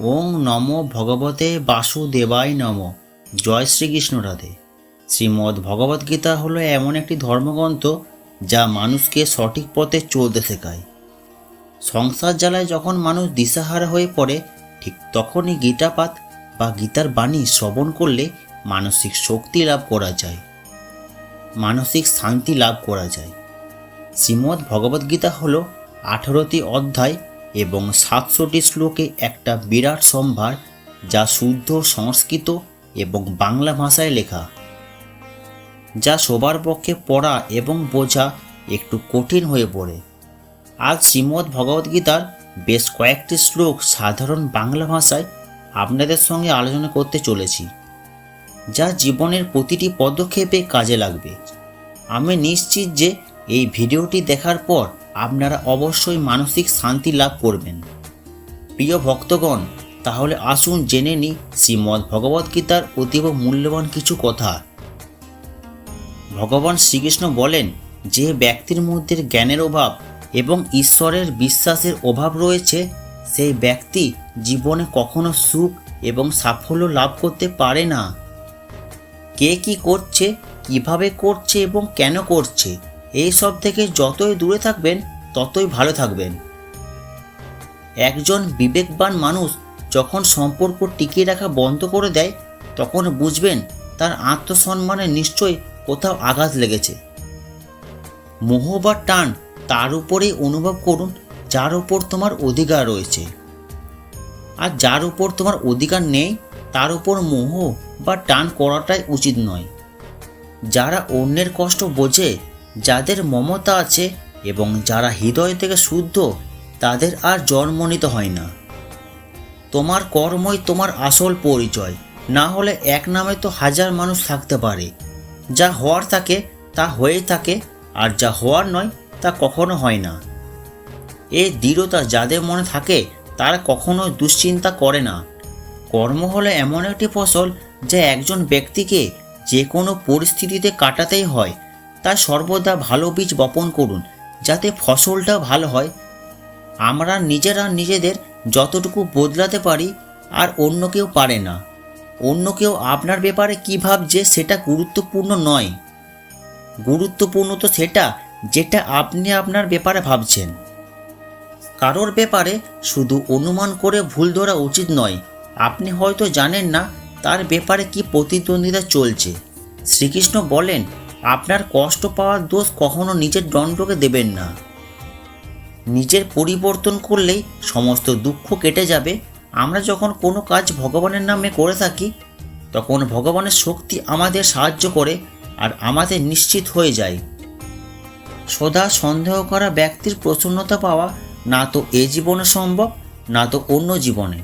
ওং নম ভগবতে বাসুদেবায় নম। জয় শ্রীকৃষ্ণ রাধে। শ্রীমদ্ ভগবদ্গীতা হলো এমন একটি ধর্মগ্রন্থ যা মানুষকে সঠিক পথে চলতে শেখায়। সংসার জ্বালায় যখন মানুষ দিশাহারা হয়ে পড়ে, ঠিক তখনই গীতাপাঠ বা গীতার বাণী শ্রবণ করলে মানসিক শক্তি লাভ করা যায়। মানসিক শান্তি লাভ করা যায়। শ্রীমদ্ ভগবদ্গীতা হল আঠারোটি অধ্যায় এবং সাতশোটি শ্লোকে একটা বিরাট সম্ভার যা শুদ্ধ, সংস্কৃত এবং বাংলা ভাষায় লেখা, যা সবার পক্ষে পড়া এবং বোঝা একটু কঠিন হয়ে পড়ে। আজ শ্রীমদ্ ভগবদ্গীতার বেশ কয়েকটি শ্লোক সাধারণ বাংলা ভাষায় আপনাদের সঙ্গে আলোচনা করতে চলেছি, যা জীবনের প্রতিটি পদক্ষেপে কাজে লাগবে। আমি নিশ্চিত যে এই ভিডিওটি দেখার পর আপনারা অবশ্যই মানসিক শান্তি লাভ করবেন। প্রিয় ভক্তগণ, তাহলে আসুন জেনে নিই শ্রীমদ্ ভগবদ্গীতার অতীব মূল্যবান কিছু কথা। ভগবান শ্রীকৃষ্ণ বলেন, যে ব্যক্তির মধ্যে জ্ঞানের অভাব এবং ঈশ্বরের বিশ্বাসের অভাব রয়েছে, সেই ব্যক্তি জীবনে কখনো সুখ এবং সাফল্য লাভ করতে পারে না। কে কি করছে, কীভাবে করছে এবং কেন করছে? এই সব থেকে যতই দূরে থাকবেন, ততই ভালো থাকবেন। একজন বিবেকবান মানুষ যখন সম্পর্ক টিকিয়ে রাখা বন্ধ করে দেয়, তখন বুঝবেন তার আত্মসম্মানে নিশ্চয়ই কোথাও আঘাত লেগেছে। মোহ বা টান তার উপরেই অনুভব করুন, যার উপর তোমার অধিকার রয়েছে। আর যার উপর তোমার অধিকার নেই, তার উপর মোহ বা টান করাটাই উচিত নয়। যারা অন্যের কষ্ট বোঝে যাদের মমতা আছে এবং যারা হৃদয় থেকে শুদ্ধ, তাদের আর জন্ম নিতে হয় না। তোমার কর্মই তোমার আসল পরিচয়। না হলে এক নামে তো হাজার মানুষ থাকতে পারে। যা হওয়ার থাকে, তা হয়েই থাকে, আর যা হওয়ার নয়, তা কখনো হয় না। এই দৃঢ়তা যাদের মনে থাকে, তারা কখনো দুশ্চিন্তা করে না। কর্ম হলো এমন একটি ফসল, যা একজন ব্যক্তিকে যে কোনো পরিস্থিতিতে কাটাতেই হয় তাই সর্বদা ভালো বীজ বপন করুন, যাতে ফসলটা ভালো হয়। আমরা নিজেরা নিজেদের যতটুকু বদলাতে পারি আর অন্য কেউ পারে না। অন্য কেউ আপনার ব্যাপারে কী ভাবছে সেটা গুরুত্বপূর্ণ নয়। গুরুত্বপূর্ণ তো সেটা যেটা আপনি আপনার ব্যাপারে ভাবছেন। কারোর ব্যাপারে শুধু অনুমান করে ভুল ধরা উচিত নয়। আপনি হয়তো জানেন না তার ব্যাপারে কি প্রতিদ্বন্দ্বিতা চলছে। শ্রীকৃষ্ণ বলেন আপনার কষ্ট পাওয়ার দোষ কখনো নিজের দণ্ডকে দেবেন না। নিজের পরিবর্তন করলেই সমস্ত দুঃখ কেটে যাবে। আমরা যখন কোনো কাজ ভগবানের নামে করে থাকি, তখন ভগবানের শক্তি আমাদের সাহায্য করে আর আমাদের নিশ্চিত হয়ে যায়। সদা সন্দেহ করা ব্যক্তির প্রসন্নতা পাওয়া না তো এ জীবনে সম্ভব, না তো অন্য জীবনে।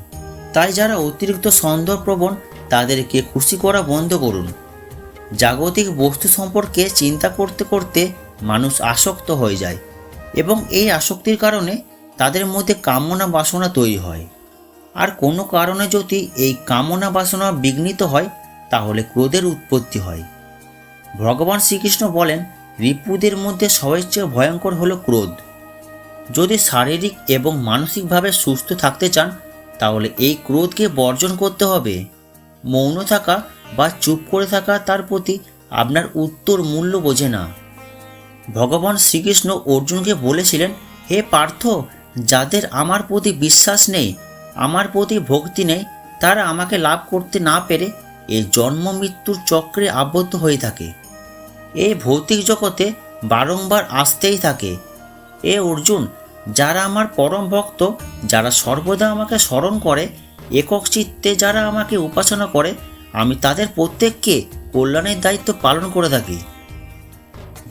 তাই যারা অতিরিক্ত সন্দেহপ্রবণ, তাদেরকে খুশি করা বন্ধ করুন। জাগতিক বস্তু সম্পর্কে চিন্তা করতে করতে মানুষ আসক্ত হয়ে যায় এবং এই আসক্তির কারণে তাদের মধ্যে কামনা বাসনা তৈরি হয়। আর কোনো কারণে যদি এই কামনা বাসনা বিঘ্নিত হয়, তাহলে ক্রোধের উৎপত্তি হয়। ভগবান শ্রীকৃষ্ণ বলেন, রিপুদের মধ্যে সবচেয়ে চেয়ে ভয়ঙ্কর হলো ক্রোধ। যদি শারীরিক এবং মানসিকভাবে সুস্থ থাকতে চান, তাহলে এই ক্রোধকে বর্জন করতে হবে। মৌন থাকা বা চুপ করে থাকা তার প্রতি আপনার উত্তর মূল্য বোঝে না। ভগবান শ্রীকৃষ্ণ অর্জুনকে বলেছিলেন, হে পার্থ, যাদের আমার প্রতি বিশ্বাস নেই, আমার প্রতি ভক্তি নেই, তারা আমাকে লাভ করতে না পেরে এই জন্ম মৃত্যুর চক্রে আবদ্ধ হয়ে থাকে। এই ভৌতিক জগতে বারংবার আসতেই থাকে। এ অর্জুন, যারা আমার পরম ভক্ত, যারা সর্বদা আমাকে স্মরণ করে, একক চিত্তে যারা আমাকে উপাসনা করে আমি তাদের প্রত্যেককে কল্যাণের দায়িত্ব পালন করে থাকি।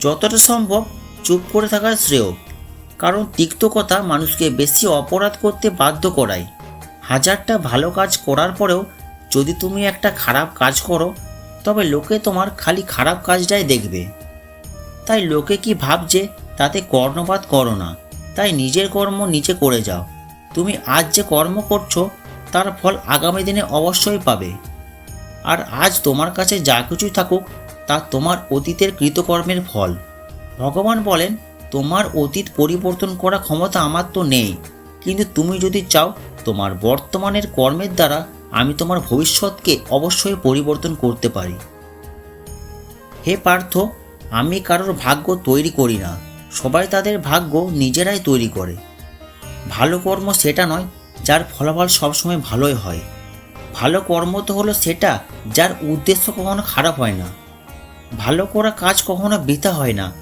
যতটা সম্ভব চুপ করে থাকা শ্রেয়, কারণ তিক্তকতা মানুষকে বেশি অপরাধ করতে বাধ্য করায়। হাজারটা ভালো কাজ করার পরেও যদি তুমি একটা খারাপ কাজ করো, তবে লোকে তোমার খালি খারাপ কাজটাই দেখবে। তাই লোকে কি ভাবছে তাতে কর্ণপাত করো না, তাই নিজের কর্ম নিজে করে যাও। তুমি আজ যে কর্ম করছ, তার ফল আগামী দিনে অবশ্যই পাবে। আর আজ তোমার কাছে যা কিছুই থাকুক, তা তোমার অতীতের কৃতকর্মের ফল। ভগবান বলেন, তোমার অতীত পরিবর্তন করা ক্ষমতা আমার তো নেই। কিন্তু তুমি যদি চাও, তোমার বর্তমানের কর্মের দ্বারা আমি তোমার ভবিষ্যৎকে অবশ্যই পরিবর্তন করতে পারি। হে পার্থ, আমি কারোর ভাগ্য তৈরি করি না। সবাই তাদের ভাগ্য নিজেরাই তৈরি করে। ভালো কর্ম সেটা নয়, যার ফলাফল সবসময় ভালোই হয়। ভালো কর্ম তো হলো সেটা যার উদ্দেশ্য কখনো খারাপ হয় না। ভালো করা কাজ কখনো বৃথা হয় না।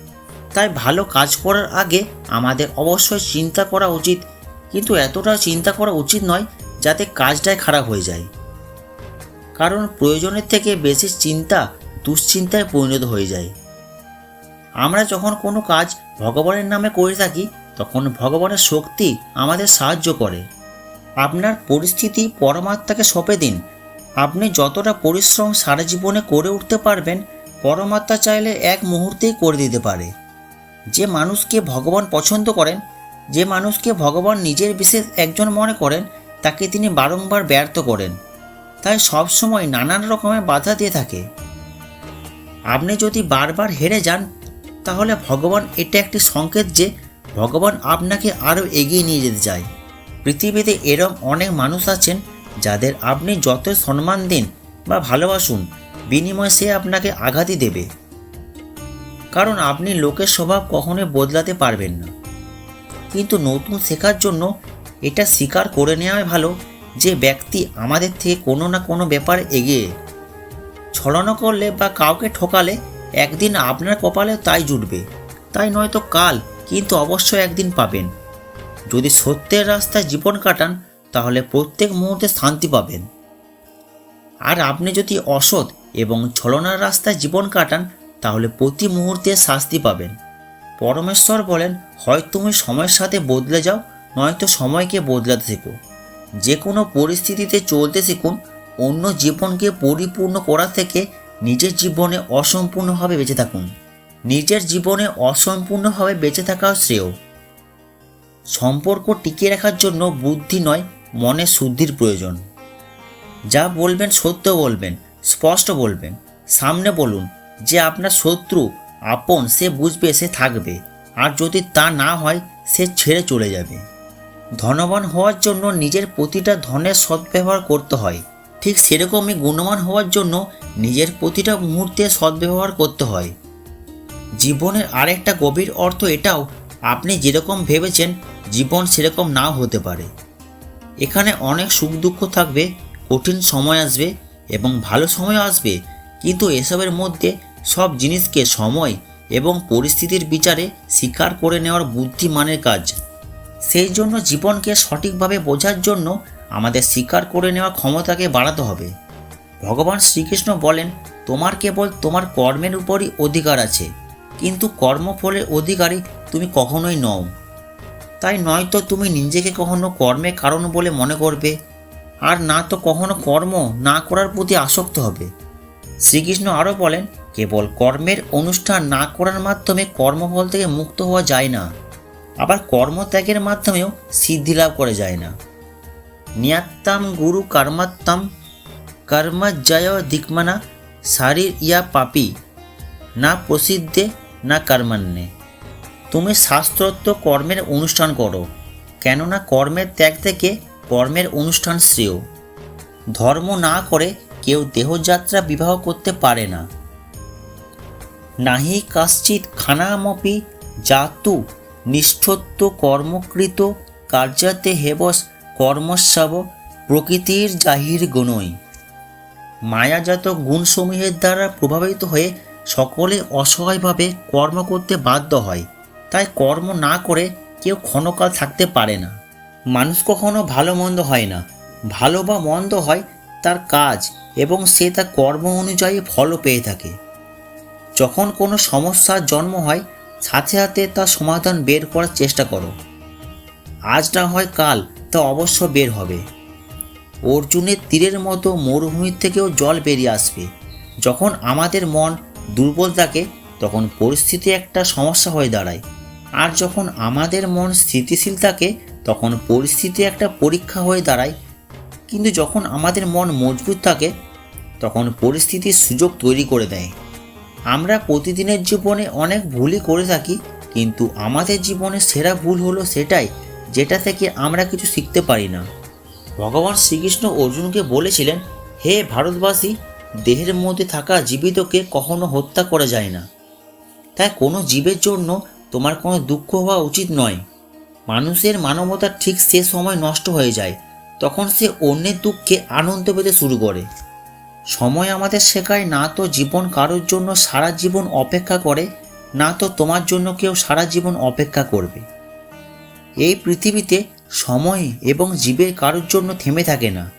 তাই ভালো কাজ করার আগে আমাদের অবশ্যই চিন্তা করা উচিত। কিন্তু এতটা চিন্তা করা উচিত নয় যাতে কাজটাই খারাপ হয়ে যায়। কারণ প্রয়োজনের থেকে বেশি চিন্তা দুশ্চিন্তায় পরিণত হয়ে যায়। আমরা যখন কোনো কাজ ভগবানের নামে করে থাকি, তখন ভগবানের শক্তি আমাদের সাহায্য করে। আপনার পরিস্থিতি পরমাত্মাকে সঁপে দিন। আপনি যতটা পরিশ্রম সারা জীবনে করে উঠতে পারবেন, পরমাত্মা চাইলে এক মুহূর্তেই করে দিতে পারে। যে মানুষকে ভগবান পছন্দ করেন, যে মানুষকে ভগবান নিজের বিশেষ একজন মনে করেন, তাকে তিনি বারংবার ব্যর্থ করেন। তাই সবসময় নানান রকমের বাধা দিয়ে থাকে। আপনি যদি বারবার হেরে যান, তাহলে ভগবান এটা একটি সংকেত যে ভগবান আপনাকে আরও এগিয়ে নিয়ে যেতে চায়। পৃথিবীতে এরম অনেক মানুষ আছেন যাদের আপনি যত সম্মান দিন বা ভালোবাসুন, বিনিময়ে সে আপনাকে আঘাতই দেবে। কারণ আপনি লোকের স্বভাব কখনোই বদলাতে পারবেন না। কিন্তু নতুন শেখার জন্য এটা স্বীকার করে নেওয়াই ভালো যে ব্যক্তি আমাদের থেকে কোনো না কোনো ব্যাপারে এগিয়ে ছড়ানো করলে বা কাউকে ঠকালে একদিন আপনার কপালে তাই জুটবে। তাই নয়তো কাল, কিন্তু অবশ্যই একদিন পাবেন। যদি সত্যের রাস্তায় জীবন কাটান, তাহলে প্রত্যেক মুহূর্তে শান্তি পাবেন। আর আপনি যদি অসৎ এবং ছলনার রাস্তায় জীবন কাটান, তাহলে প্রতি মুহূর্তে শাস্তি পাবেন। পরমেশ্বর বলেন, হয় তুমি সময়ের সাথে বদলে যাও, নয়তো সময়কে বদলাতে শেখো। যে কোনো পরিস্থিতিতে চলতে শিখুন, অন্য জীবনকে পরিপূর্ণ করা থেকে নিজের জীবনে অসম্পূর্ণভাবে বেঁচে থাকুন। নিজের জীবনে অসম্পূর্ণভাবে বেঁচে থাকা শ্রেয়। সম্পর্ক টিকিয়ে রাখার জন্য বুদ্ধি নয়, মনে শুদ্ধির প্রয়োজন। যা বলবেন সত্য বলবেন, স্পষ্ট বলবেন, সামনে বলুন, যে আপনার শত্রু, আপন, সে বুঝবে, সে থাকবে, আর যদি তা না হয়, সে ছেড়ে চলে যাবে। ধনবান হওয়ার জন্য নিজের প্রতিটা ধনের সদ্ব্যবহার করতে হয়। ঠিক সেরকমই গুণমান হওয়ার জন্য নিজের প্রতিটা মুহূর্তে সদ্ব্যবহার করতে হয়। জীবনের আরেকটা গভীর অর্থ এটাও আপনি যেরকম ভেবেছেন, জীবন সেরকম নাও হতে পারে। এখানে অনেক সুখ দুঃখ থাকবে, কঠিন সময় আসবে এবং ভালো সময় আসবে, কিন্তু এসবের মধ্যে সব জিনিসকে সময় এবং পরিস্থিতির বিচারে স্বীকার করে নেওয়ার বুদ্ধিমানের কাজ। সেই জন্য জীবনকে সঠিকভাবে বোঝার জন্য আমাদের স্বীকার করে নেওয়া ক্ষমতাকে বাড়াতে হবে। ভগবান শ্রীকৃষ্ণ বলেন, তোমার কেবল তোমার কর্মের উপরই অধিকার আছে, কিন্তু কর্মফলের অধিকারী তুমি কখনোই নও। তাই নয়তো তুমি নিজেকে কখনো কর্মে কারণ বলে মনে করবে। আর না তো কখনো কর্ম না করার প্রতি আসক্ত হবে। শ্রীকৃষ্ণ আরও বলেন, কেবল কর্মের অনুষ্ঠান না করার মাধ্যমে কর্মফল থেকে মুক্ত হওয়া যায় না। আবার কর্মত্যাগের মাধ্যমেও সিদ্ধি লাভ করা যায় না। নিয়াত্তাম গুরু কর্মাত্তাম কর্মজয় দিকমানা শারীর ইয়া পাপি। না প্রসিদ্ধে, না কর্মান্নে। তুমি শাস্ত্রোক্ত কর্মের অনুষ্ঠান করো, কেননা কর্মের ত্যাগ থেকে কর্মের অনুষ্ঠান শ্রেয়। ধর্ম না করে কেউ দেহযাত্রা বিবাহ করতে পারে না। নাহি কাশ্চিৎ খানামপি জাতু নিষ্ঠত্ব কর্মকৃত কার্যাতে হেবস কর্মস্যাব প্রকৃতির জাহির গুণই। মায়াজাত গুণসমূহের দ্বারা প্রভাবিত হয়ে সকলে অসহায়ভাবে কর্ম করতে বাধ্য হয়। তাই কর্ম না করে কেউ ক্ষণকাল থাকতে পারে না। মানুষ কখনো ভালো মন্দ হয় না। ভালো বা মন্দ হয় তার কাজ এবং সে তার কর্ম অনুযায়ী ফলও পেয়ে থাকে। যখন কোনো সমস্যার জন্ম হয়, সাথে সাথে তার সমাধান বের করার চেষ্টা করো। আজ না হয় কাল, তা অবশ্য বের হবে। অর্জুনের তীরের মতো মরুভূমির থেকেও জল বেরিয়ে আসবে। যখন আমাদের মন দুর্বল থাকে, তখন পরিস্থিতি একটা সমস্যা হয়ে দাঁড়ায়। আর যখন আমাদের মন স্থিতিশীল থাকে, তখন পরিস্থিতি একটা পরীক্ষা হয়ে দাঁড়ায়। কিন্তু যখন আমাদের মন মজবুত থাকে, তখন পরিস্থিতির সুযোগ তৈরি করে দেয়। আমরা প্রতিদিনের জীবনে অনেক ভুলই করে থাকি, কিন্তু আমাদের জীবনে সেরা ভুল হলো সেটাই, যেটা থেকে আমরা কিছু শিখতে পারি না। ভগবান শ্রীকৃষ্ণ অর্জুনকে বলেছিলেন, হে ভারতবাসী, দেহের মধ্যে থাকা জীবিতকে কখনো হত্যা করা যায় না। তাই কোনো জীবের জন্য তোমার কোনো দুঃখ হওয়া উচিত নয়। মানুষের মানবতা ঠিক সে সময় নষ্ট হয়ে যায়, তখন সে অন্যের দুঃখে আনন্দ পেতে শুরু করে। সময় আমাদের শেখায়, না তো জীবন কারোর জন্য সারা জীবন অপেক্ষা করে, না তো তোমার জন্য কেউ সারা জীবন অপেক্ষা করবে। এই পৃথিবীতে সময় এবং জীবের কারোর জন্য থেমে থাকে না।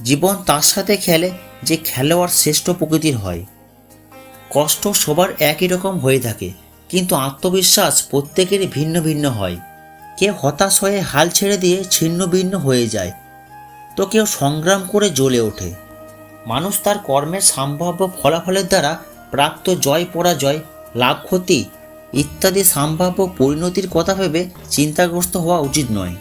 জীবন তার সাথে খেলে যে খেলোয়াড় শ্রেষ্ঠ প্রকৃতির হয়। কষ্ট সবার একই রকম হয়ে থাকে। কিন্তু আত্মবিশ্বাস প্রত্যেকেরই ভিন্ন ভিন্ন হয়। কেউ হতাশ হয়ে হাল ছেড়ে দিয়ে ছিন্ন ভিন্ন হয়ে যায়। তো কেউ সংগ্রাম করে জ্বলে ওঠে। মানুষ তার কর্মের সম্ভাব্য ফলাফলের দ্বারা প্রাপ্ত জয়, পরাজয়, লাভ, ক্ষতি ইত্যাদি সম্ভাব্য পরিণতির কথা ভেবে চিন্তাগ্রস্ত হওয়া উচিত নয়।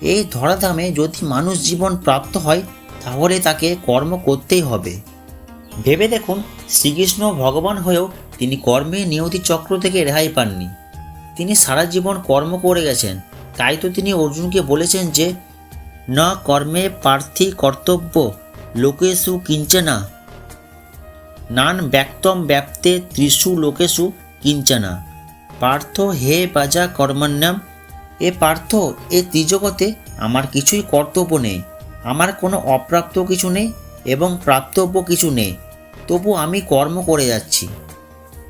এই ধরাধামে যদি মানুষ জীবন প্রাপ্ত হয়, তাহলে তাকে কর্ম করতেই হবে। ভেবে দেখুন, শ্রীকৃষ্ণ ভগবান হয়েও তিনি কর্মে নিয়তি চক্র থেকে রেহাই পাননি। তিনি সারা জীবন কর্ম করে গেছেন। তাই তো তিনি অর্জুনকে বলেছেন যে, ন কর্মে প্রার্থী কর্তব্য লোকেশু কিঞ্চনা। নান ব্যক্তম ব্যাপ্তে ত্রিশু লোকেশু কিঞ্চনা। পার্থ হে বাজা কর্মণ্যম। এ পার্থ, এ ত্রিজগতে আমার কিছুই কর্তব্য নেই। আমার কোনো অপ্রাপ্ত কিছু নেই এবং প্রাপ্তব্য কিছু নেই। তবু আমি কর্ম করে যাচ্ছি।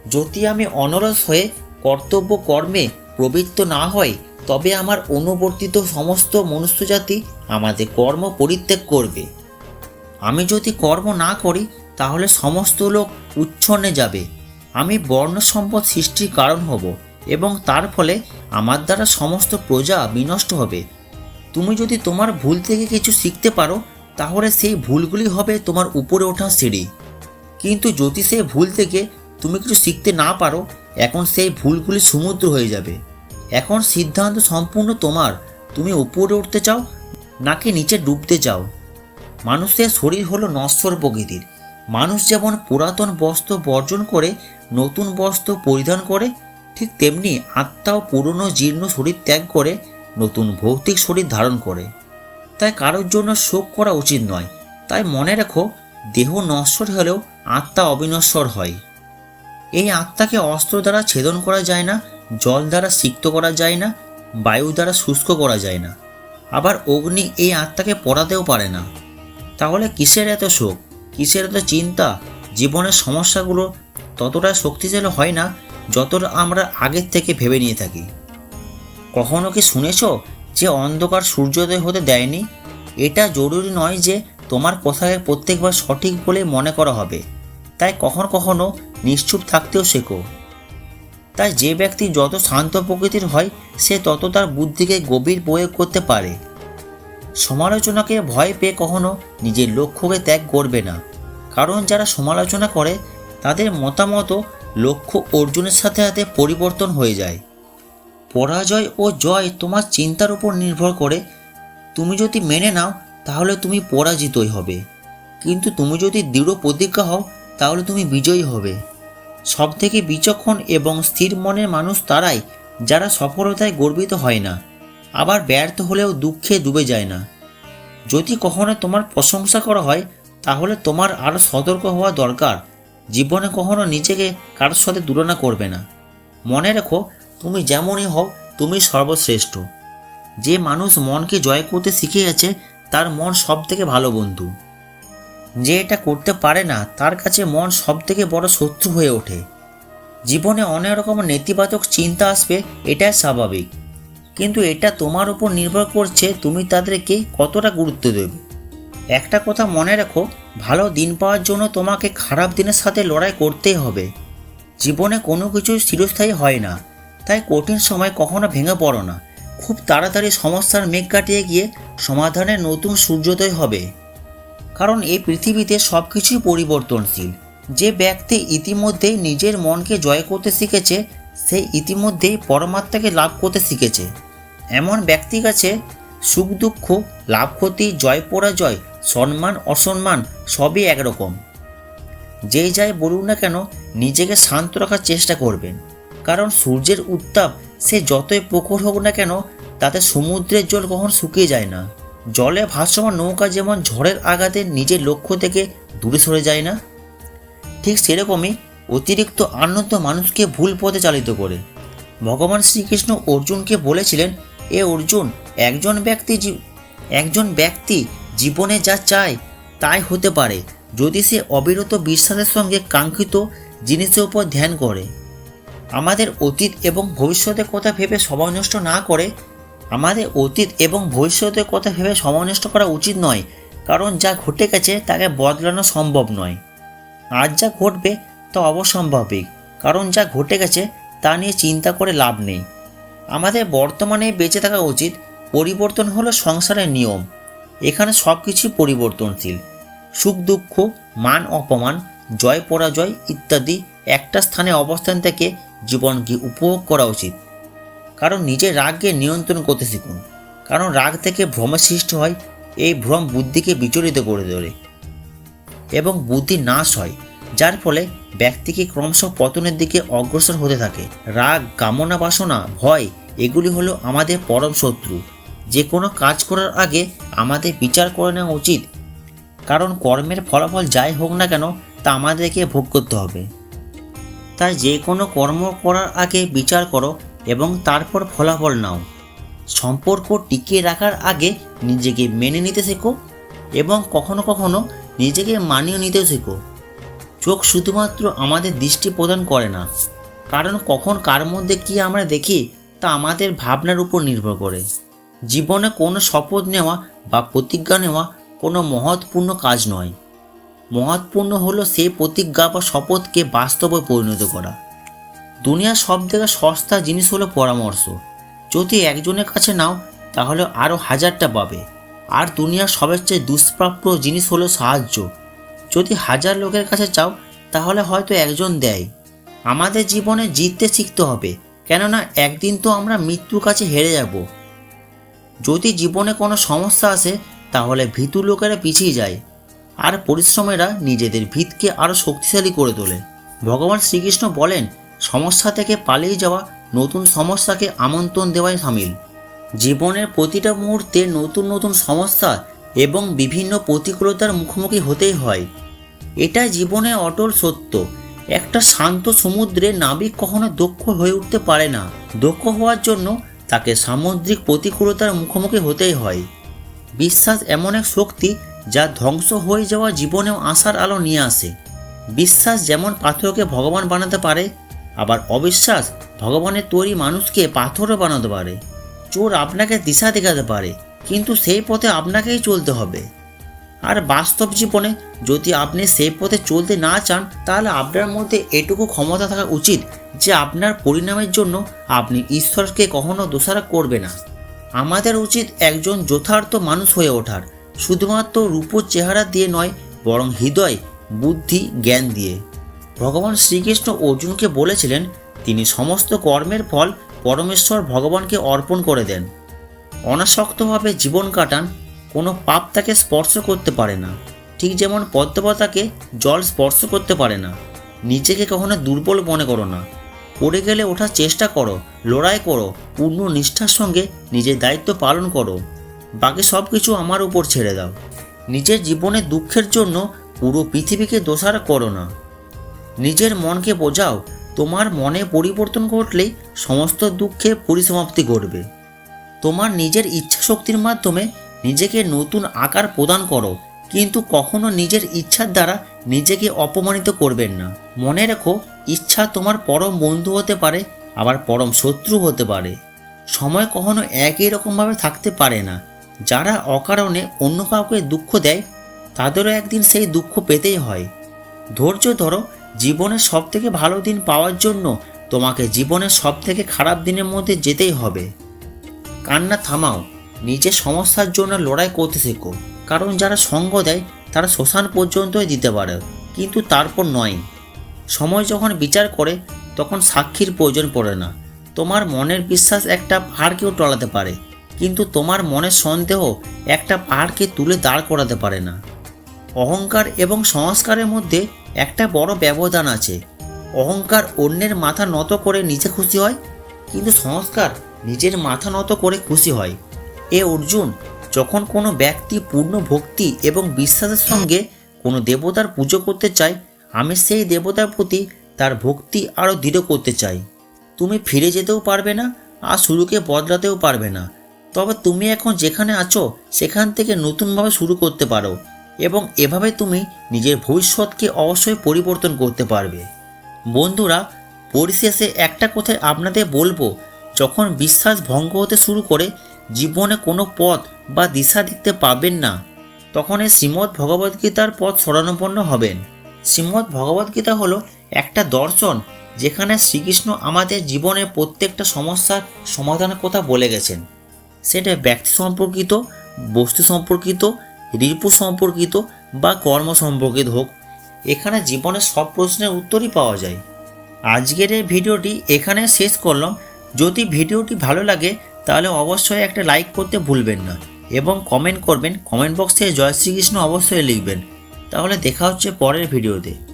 যদি আমি অনরস হয়ে কর্তব্য কর্মে প্রবৃত্ত না হয় তবে আমার অনুবর্তিত সমস্ত মনুষ্যজাতি আমাদের কর্ম পরিত্যাগ করবে। আমি যদি কর্ম না করি, তাহলে সমস্ত লোক উচ্ছন্নে যাবে। আমি বর্ণ সম্পদ সৃষ্টির কারণ হব এবং তার ফলে আমার দ্বারা সমস্ত প্রজা বিনষ্ট হবে। তুমি যদি তোমার ভুল থেকে কিছু শিখতে পারো, তাহলে সেই ভুলগুলি হবে তোমার উপরে ওঠার সিঁড়ি। কিন্তু যদি সেই ভুল থেকে তুমি কিছু শিখতে না পারো, এখন সেই ভুলগুলি সমুদ্র হয়ে যাবে। এখন সিদ্ধান্ত সম্পূর্ণ তোমার। তুমি উপরে উঠতে চাও, নাকি নিচে ডুবতে চাও? মানুষের শরীর হলো নশ্বর প্রকৃতির। মানুষ যেমন পুরাতন বস্ত্র বর্জন করে, নতুন বস্ত্র পরিধান করে, ঠিক তেমনি আত্মাও পুরনো জীর্ণ শরীর ত্যাগ করে, নতুন ভৌতিক শরীর ধারণ করে। তাই কারোর জন্য শোক করা উচিত নয়। তাই মনে রেখো, দেহ নশ্বর হলেও আত্মা অবিনশ্বর হয়। এই আত্মাকে অস্ত্র দ্বারা ছেদন করা যায় না, জল দ্বারা সিক্ত করা যায় না, বায়ু দ্বারা শুষ্ক করা যায় না। আবার অগ্নি এই আত্মাকে পড়াতেও পারে না। তাহলে কিসের এত শোক? কিসের এত চিন্তা? জীবনের সমস্যাগুলো ততটা শক্তিশালী হয় না, যতটা আমরা আগের থেকে ভেবে নিয়ে থাকি। কখনো কি শুনেছ যে অন্ধকার সূর্যোদয় হতে দেয়নি? এটা জরুরি নয় যে তোমার কথাকে প্রত্যেকবার সঠিক বলে মনে করা হবে। তাই কখনো কখনো নিশ্চুপ থাকতেও শেখো। তাই যে ব্যক্তি যত শান্ত প্রকৃতির হয়, সে তত তার বুদ্ধিকে গভীর প্রয়োগ করতে পারে। সমালোচনাকে ভয় পেয়ে কখনো নিজের লক্ষ্যকে ত্যাগ করবে না। কারণ যারা সমালোচনা করে, তাদের মতামত লক্ষ্য অর্জনের সাথে সাথে পরিবর্তন হয়ে যায়। পরাজয় ও জয় তোমার চিন্তার উপর নির্ভর করে। তুমি যদি মেনে নাও, তাহলে তুমি পরাজিতই হবে। কিন্তু তুমি যদি দৃঢ় প্রতিজ্ঞা হও তাহলে তুমি বিজয়ী হবে। সব থেকে বিচক্ষণ এবং স্থির মনের মানুষ তারাই, যারা সফলতায় গর্বিত হয় না। আবার ব্যর্থ হলেও দুঃখে ডুবে যায় না। যদি কখনো তোমার প্রশংসা করা হয়, তাহলে তোমার আরও সতর্ক হওয়া দরকার। জীবনে কখনো নিজেকে কারোর সাথে তুলনা করবে না। মনে রেখো, তুমি যেমনই হও, তুমি সর্বশ্রেষ্ঠ। যে মানুষ মনকে জয় করতে শিখে গেছে তার মন সব থেকে ভালো বন্ধু। যে এটা করতে পারে না, তার কাছে মন সব থেকে বড় শত্রু হয়ে ওঠে। জীবনে অনেক রকম নেতিবাচক চিন্তা আসবে, এটাই স্বাভাবিক। কিন্তু এটা তোমার উপর নির্ভর করছে তুমি তাদেরকে কতটা গুরুত্ব দেবে। একটা কথা মনে রাখো, ভালো দিন পাওয়ার জন্য তোমাকে খারাপ দিনের সাথে লড়াই করতেই হবে। জীবনে কোনো কিছু চিরস্থায়ী হয় না, তাই কঠিন সময় কখনো ভেঙে পড়ো না। খুব তাড়াতাড়ি সমস্যার মেঘ কাটিয়ে গিয়ে সমাধানের নতুন সূর্যোদয় হবে। কারণ এই পৃথিবীতে সব কিছুই পরিবর্তনশীল। যে ব্যক্তি ইতিমধ্যেই নিজের মনকে জয় করতে শিখেছে, সে ইতিমধ্যেই পরমাত্মাকে লাভ করতে শিখেছে। এমন ব্যক্তি কাছে সুখ দুঃখ, লাভ ক্ষতি, জয় পরাজয়, সম্মান, অসম্মান সবই একরকম। যেই যাই বলুন না কেন, নিজেকে শান্ত রাখার চেষ্টা করবেন। কারণ সূর্যের উত্তাপ সে যতই প্রখর হোক না কেন, তাতে সমুদ্রের জল কখন শুকিয়ে যায় না। জলে ভাসমান নৌকা যেমন ঝড়ের আঘাতে নিজের লক্ষ্য থেকে দূরে সরে যায় না, ঠিক সেরকমই অতিরিক্ত আনন্দ মানুষকে ভুল পথে চালিত করে। ভগবান শ্রীকৃষ্ণ অর্জুনকে বলেছিলেন, এ অর্জুন, একজন ব্যক্তি একজন ব্যক্তি জীবনে যা চায় তাই হতে পারে, যদি সে অবিরত বিশ্বাসের সঙ্গে কাঙ্ক্ষিত জিনিসের উপর ধ্যান করে। আমাদের অতীত এবং ভবিষ্যতের কথা ভেবে সময় নষ্ট না করে আমাদের অতীত এবং ভবিষ্যতের কথা ভেবে সময় নষ্ট করা উচিত নয়, কারণ যা ঘটে গেছে তাকে বদলানো সম্ভব নয়। আজ যা ঘটবে তা অবসম্ভাবিক, কারণ যা ঘটে গেছে তা নিয়ে চিন্তা করে লাভ নেই। আমাদের বর্তমানে বেঁচে থাকা উচিত পরিবর্তন হলো সংসারের নিয়ম। এখানে সব কিছুই পরিবর্তনশীল। সুখ দুঃখ, মান অপমান, জয় পরাজয় ইত্যাদি একটা স্থানে অবস্থান থেকে জীবনকে উপভোগ করা উচিত। কারণ নিজের রাগকে নিয়ন্ত্রণ করতে শিখুন। কারণ রাগ থেকে ভ্রমের সৃষ্টি হয়, এই ভ্রম বুদ্ধিকে বিচলিত করে তোলে। এবং বুদ্ধি নাশ হয়, যার ফলে ব্যক্তিকে ক্রমশ পতনের দিকে অগ্রসর হতে থাকে। রাগ, কামনা বাসনা, ভয়, এগুলি হলো আমাদের পরম শত্রু। যে কোনো কাজ করার আগে আমাদের বিচার করে নেওয়া উচিত। কারণ কর্মের ফলাফল যাই হোক না কেন, তা আমাদেরকে ভোগ করতে হবে। তাই যে কোনো কর্ম করার আগে বিচার করো এবং তারপর ফলাফল নাও। সম্পর্ক টিকিয়ে রাখার আগে নিজেকে মেনে নিতে শেখো এবং কখনো কখনো নিজেকে মানিয়ে নিতেও শেখো। চোখ শুধুমাত্র আমাদের দৃষ্টি প্রদান করে না, কারণ কখন কার মধ্যে কি আমরা দেখি তা আমাদের ভাবনার উপর নির্ভর করে। জীবনে কোনো শপথ নেওয়া বা প্রতিজ্ঞা নেওয়া কোনো মহৎপূর্ণ কাজ নয়। মহৎপূর্ণ হলো সেই প্রতিজ্ঞা বা শপথকে বাস্তবে পরিণত করা। দুনিয়ার সব থেকে সস্তা জিনিস হলো পরামর্শ। যদি একজনের কাছে নাও, তাহলে আরও হাজারটা পাবে। আর দুনিয়ার সবের চেয়ে দুষ্প্রাপ্য জিনিস হলো সাহায্য। যদি হাজার লোকের কাছে চাও, তাহলে হয়তো একজন দেয়। আমাদের জীবনে জিততে শিখতে হবে, কেননা একদিন তো আমরা মৃত্যুর কাছে হেরে যাব। যদি জীবনে কোনো সমস্যা আসে, তাহলে ভীতু লোকেরা পিছিয়ে যায়। আর পরিশ্রমেরা নিজেদের ভিতকে আরও শক্তিশালী করে তোলে। ভগবান শ্রীকৃষ্ণ বলেন সমস্যা থেকে পালিয়ে যাওয়া নতুন সমস্যাকে আমন্ত্রণ দেওয়াই সামিল। জীবনের প্রতিটা মুহূর্তে নতুন নতুন সমস্যা এবং বিভিন্ন প্রতিকূলতার মুখোমুখি হতেই হয়। এটা জীবনে অটল সত্য। একটা শান্ত সমুদ্রে নাবিক কখনো দক্ষ হয়ে উঠতে পারে না। দক্ষ হওয়ার জন্য তাকে সামুদ্রিক প্রতিকূলতার মুখোমুখি হতেই হয়। বিশ্বাস এমন এক শক্তি যা ধ্বংস হয়ে যাওয়া জীবনেও আশার আলো নিয়ে আসে। বিশ্বাস যেমন পাথরকে ভগবান বানাতে পারে আবার অবিশ্বাস ভগবানের তৈরি মানুষকে পাথরও বানাতে পারে। চোর আপনাকে দিশা দেখাতে পারে, কিন্তু সেই পথে আপনাকেই চলতে হবে। আর বাস্তব জীবনে যদি আপনি সেই পথে চলতে না চান, তাহলে আপনার মধ্যে এটুকু ক্ষমতা থাকা উচিত যে আপনার পরিণামের জন্য আপনি ঈশ্বরকে কখনো দোষারোপ করবে না। আমাদের উচিত একজন যথার্থ মানুষ হয়ে ওঠার, শুধুমাত্র রূপর চেহারা দিয়ে নয়, বরং হৃদয়, বুদ্ধি, জ্ঞান দিয়ে। ভগবান শ্রীকৃষ্ণ অর্জুনকে বলেছিলেন, তিনি সমস্ত কর্মের ফল পরমেশ্বর ভগবানকে অর্পণ করে দেন। অনাসক্তভাবে জীবন কাটান, কোনো পাপ তাকে স্পর্শ করতে পারে না। ঠিক যেমন পদ্মপাতাকে জল স্পর্শ করতে পারে না। নিজেকে কখনো দুর্বল মনে করো না। পড়ে গেলে ওঠার চেষ্টা করো, লড়াই করো, পূর্ণ নিষ্ঠার সঙ্গে নিজের দায়িত্ব পালন করো। বাকি সব কিছু আমার উপর ছেড়ে দাও। নিজের জীবনের দুঃখের জন্য পুরো পৃথিবীকে দোষারোপ করো না। নিজের মনকে বোঝাও, তোমার মনে পরিবর্তন ঘটলেই সমস্ত দুঃখে পরিসমাপ্তি ঘটবে। তোমার নিজের ইচ্ছা শক্তির মাধ্যমে নিজেকে নতুন আকার প্রদান করো, কিন্তু কখনো নিজের ইচ্ছার দ্বারা নিজেকে অপমানিত করবেন না। মনে রেখো, ইচ্ছা তোমার পরম বন্ধু হতে পারে, আবার পরম শত্রু হতে পারে। সময় কখনো একই রকমভাবে থাকতে পারে না। যারা অকারণে অন্য কাউকে দুঃখ দেয়, তাদেরও একদিন সেই দুঃখ পেতেই হয়। ধৈর্য ধরো জীবনের সব থেকে ভালো দিন পাওয়ার জন্য তোমাকে জীবনের সব থেকে খারাপ দিনের মধ্যে যেতেই হবে। কান্না থামাও, নিজের সমস্যার জন্য লড়াই করতে শেখো। কারণ যারা সঙ্গ দেয়, তারা শ্মশান পর্যন্তই দিতে পারে, কিন্তু তারপর নয়। সময় যখন বিচার করে, তখন সাক্ষীর প্রয়োজন পড়ে না। তোমার মনের বিশ্বাস একটা পাহাড়কেও টলাতে পারে, কিন্তু তোমার মনের সন্দেহ একটা পাহাড়কে তুলে দাঁড় করাতে পারে না। অহংকার এবং সংস্কারের মধ্যে একটা বড় ব্যবধান আছে। অহংকার অন্যের মাথা নত করে নিজে খুশি হয়, কিন্তু সংস্কার নিজের মাথা নত করে খুশি হয়। এ অর্জুন যখন কোনো ব্যক্তি পূর্ণ ভক্তি এবং বিশ্বাসের সঙ্গে কোনো দেবতার পুজো করতে চায়, আমি সেই দেবতার প্রতি তার ভক্তি আরও দৃঢ় করতে চাই। তুমি ফিরে যেতেও পারবে না আর শুরুকে বদলাতেও পারবে না। তবে তুমি এখন যেখানে আছো, সেখান থেকে নতুনভাবে শুরু করতে পারো। এবং এভাবে তুমি নিজের ভবিষ্যৎকে অবশ্যই পরিবর্তন করতে পারবে। বন্ধুরা, পরিশেষে একটা কথাই আপনাদের বলব, যখন বিশ্বাস ভঙ্গ হতে শুরু করে, জীবনে কোনো পথ বা দিশা দেখতে পাবেন না, তখন এই শ্রীমদ্ ভগবদ্গীতার পথ স্মরণাপন্ন হবেন। শ্রীমদ্ ভগবদ্গীতা হলো একটা দর্শন, যেখানে শ্রীকৃষ্ণ আমাদের জীবনের প্রত্যেকটা সমস্যার সমাধানের কথা বলে গেছেন। সেটা ব্যক্তি সম্পর্কিত, বস্তু সম্পর্কিত রিপু সম্পর্কিত বা কর্ম সম্পর্কিত হোক, এখানে জীবনের সব প্রশ্নের উত্তরই পাওয়া যায়। আজকের এই ভিডিওটি এখানে শেষ করলাম। যদি ভিডিওটি ভালো লাগে, তাহলে অবশ্যই একটা লাইক করতে ভুলবেন না এবং কমেন্ট করবেন। কমেন্ট বক্সে জয় শ্রীকৃষ্ণ অবশ্যই লিখবেন। তাহলে দেখা হচ্ছে পরের ভিডিওতে।